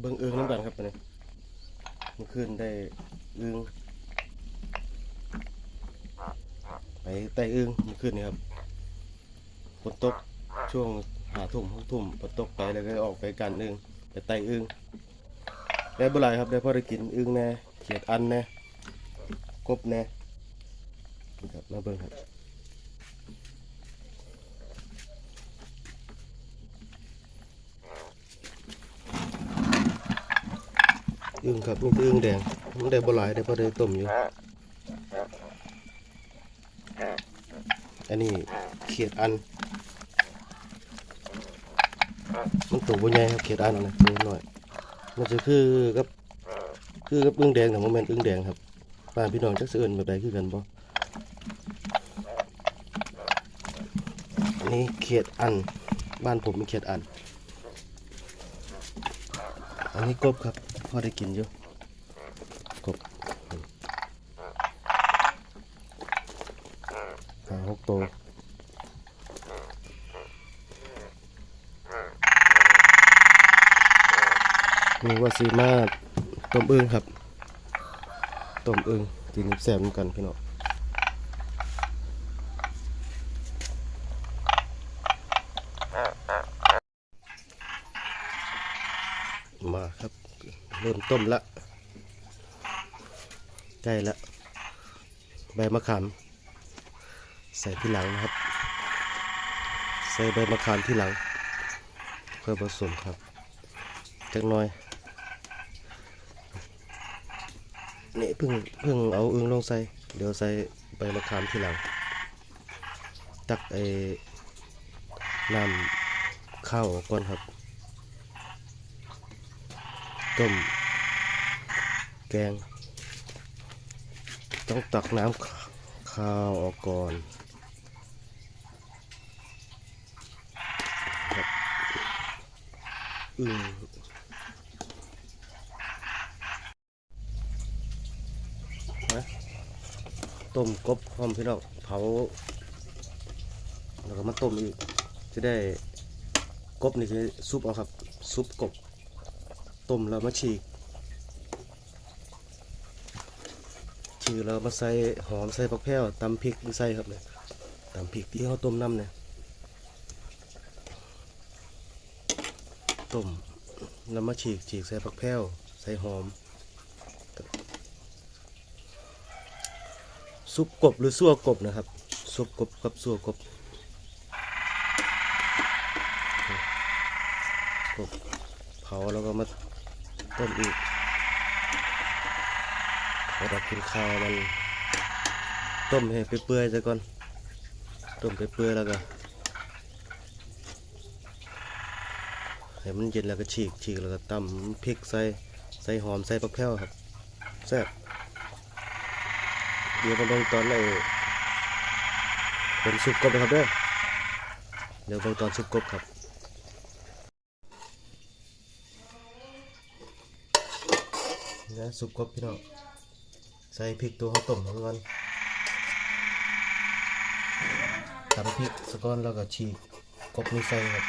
เบิ่งอึ้งน้ำกันครับไปเลยมื่อคืนได้อึ้งไปไต่อึ้งมื่อคืนนี่ครับฝนตกช่วงหาทุ่มหกทุ่มฝนตกไปแล้วก็ออกไปกันอึ้งไปไต่อึ้งได้บ่หลายครับได้พอได้กินอึ้งแน่เขียดอันแน่กบแน่ครับมาเบิ่งครับ อึ้งครับนี่คืออึ้งแดงมันได้บ่หลายได้พอได้ต้มอยู่ อันนี้เขียดอัน มันตัวบ่ใหญ่ครับเขียดอันนะตัวน้อย มันจะคือกับคือกับอึ้งแดงแต่โมเมนต์อึ้งแดงครับบ้านพี่น้องจักสิเอิ้นแบบใดคือกันบ่อันนี้เขียดอัน บ้านผมมีเขียดอัน อันนี้กบครับ พอได้กินอยู่กบหาหกตัวมีว่าซีมาต้มอึ่งครับต้มอึ่งกินแซ่บเหมือนกันพี่น้องมาครับ เริ่มต้มละใกล้ละใบมะขามใส่ที่หลังนะครับ ใส่ใบมะขามที่หลัง เพื่อผสมครับจักน้อยนี่เพิ่งเพิ่งเอาอึงลงใส่ เดี๋ยวใส่ใบมะขามที่หลัง ตักไอ้น้ำข้าวกก่อนครับ ต้ม แกง ต้องตักน้ำข้าวออกก่อนอืมนะต้มกบพร้อมพี่น้องเผา แล้วก็มาต้มอีกจะได้กบนี่คือซุปเอาครับ ซุปกบ ต้มแล้วมาฉีกฉีกแล้วมาใส่หอมใส่ผักแพรวตำพริกใส่ครับเนี่ยตำพริกที่เขาต้มน้ำเนี่ยต้มแล้วมาฉีกฉีกใส่ผักแพรวใส่หอม ซุปกบหรือซั่วกบนะครับ ซุปกบกับซั่วกบกบเผาแล้วก็มา ต้มอีกเรากินข้าวมันต้มให้เปื่อยๆซะก่อน ต้มไปเปื่อยๆแล้วก็ให้มันเย็นแล้วก็ฉีกฉีกแล้วก็ตำพริกใส่ใส่หอมใส่ผักแพรวครับแซ่บเดี๋ยวมาเบิ่งตอนไอ้เป็นซุปกบนะครับเด้อเดี๋ยวเบิ่งตอนซุปกบครับ นะซุปกบพี่น้องใส่พริกตัวข้าวต้มลงก่อนตำพริกสก้อนแล้วก็ฉีกกบนี่ใส่ครับ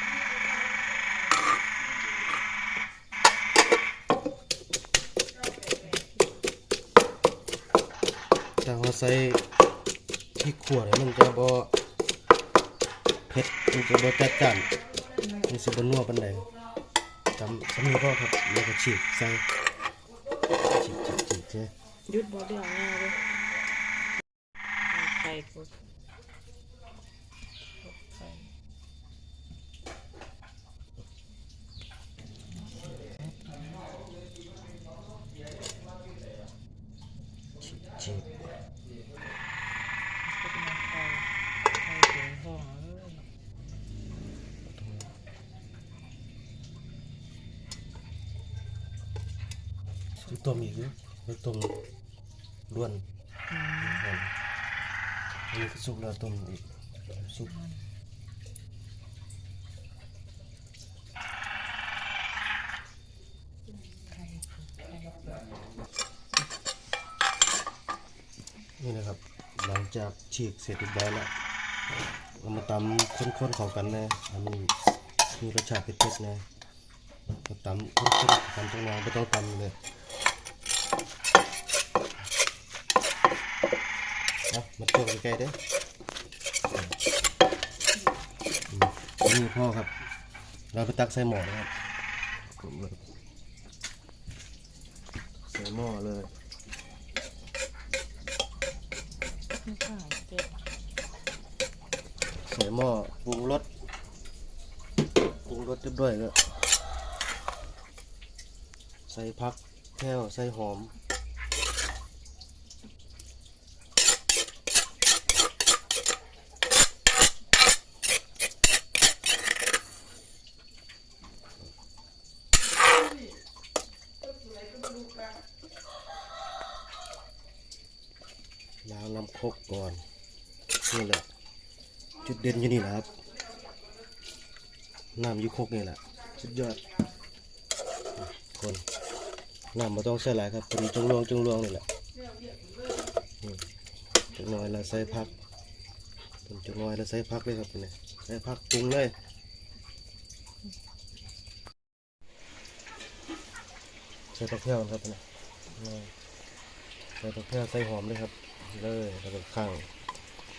ถ้าเราใส่พริกขวเนี่ยมันจะบ่เผ็ดมันจะบ่จัดจ้านมันสิบ่นัวปานใดจำสำนีก็ครับแล้วก็ฉีกใส่ บจีบจีบเจ๊หยุดบ่เรื่ องง่ายเลยไข่กูไข่จีบจีบก็เป็นไข่ไข่ถึงห้องเลยคือต้มด้วนอันนี้คือสุกแล้วต้มอีกสุกไข่ไข่นี่นะครับ หลังจากฉีกเสร็จเรียบร้อยแล้วเรามาตำข้นๆเข้ากันนะอันนี้มีรสชาติเผ็ดๆนะก็ตำข้นๆตำจังหวะไม่ต้องตำเลย มาตัวใกลๆเด้อนี่พ่อครับ เราไปตักใส่หม้อนะครับใส่หม้อเลยใส่หม้อปรุงรสปรุงรสเรียบร้อยแล้วใส่ผัก แก้วใส่หอม ล้างน้ำคกก่อน นี่แหละ จุดเด่นอยู่นี่แหละครับ น้ำยุคกนี่แหละ สุดยอด คน น้ำมาต้องใส่หลายครับพอดีจงรวงจงรวงนี่แหละจงน้อยแล้วใส่พักเป็นจงน้อยแล้วใส่พักเลยครับเนี่ใส่พักปรุงเลยใส่ตะเพียวครับนี่ยใส่ตะเพียวใส่หอมเลยครับ เลยแล้วก็ข้าง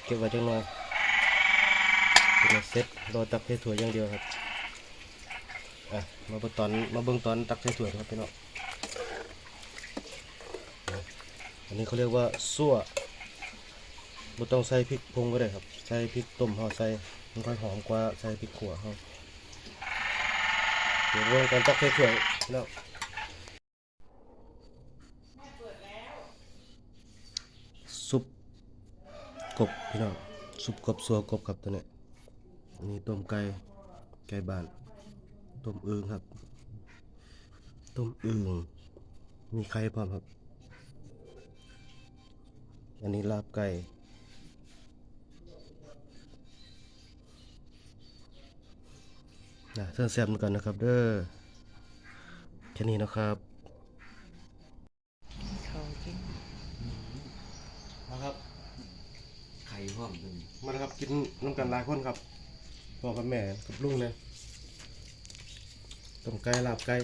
เก็บไว้จังน่อยเป็นเซ็ตรอตักใส่ถ้วอย่างเดียวครับอะมาเบิ่งตอนมาเบิ่งตอนตักใส่ถ้วครับพี่น้อง อันนี้เขาเรียกว่าซั่วบ่ต้องใส่พริกพงก็ได้ครับ ใส่พริกต้มเฮาใส่มันค่อยหอมกว่าใส่พริกขั่วเฮาเดี๋ยวเบิ่งตอนตักใส่ถ้วยพี่น้องซุปกบพี่น้องซุปกบสัวกบครับตัวเนี้ยอันนี้ต้มไก่ไก่บ้าน ต้มอึ่งครับ ต้มอึ่งมีไข่พร้อมครับ อันนี้ลาบไก่นะเส้นแซ่บเหมือนกันนะครับ เด้อแค่นี้นะครับข้าวกินนะครับไข่พร้อมกันมาแล้วครับกินน้ำกันหลายคนครับพ่อกับแม่กับลุงเลยต้มไก่ลาบไก่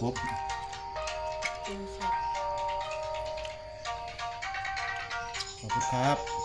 กบกินสับ ขอบคุณครับ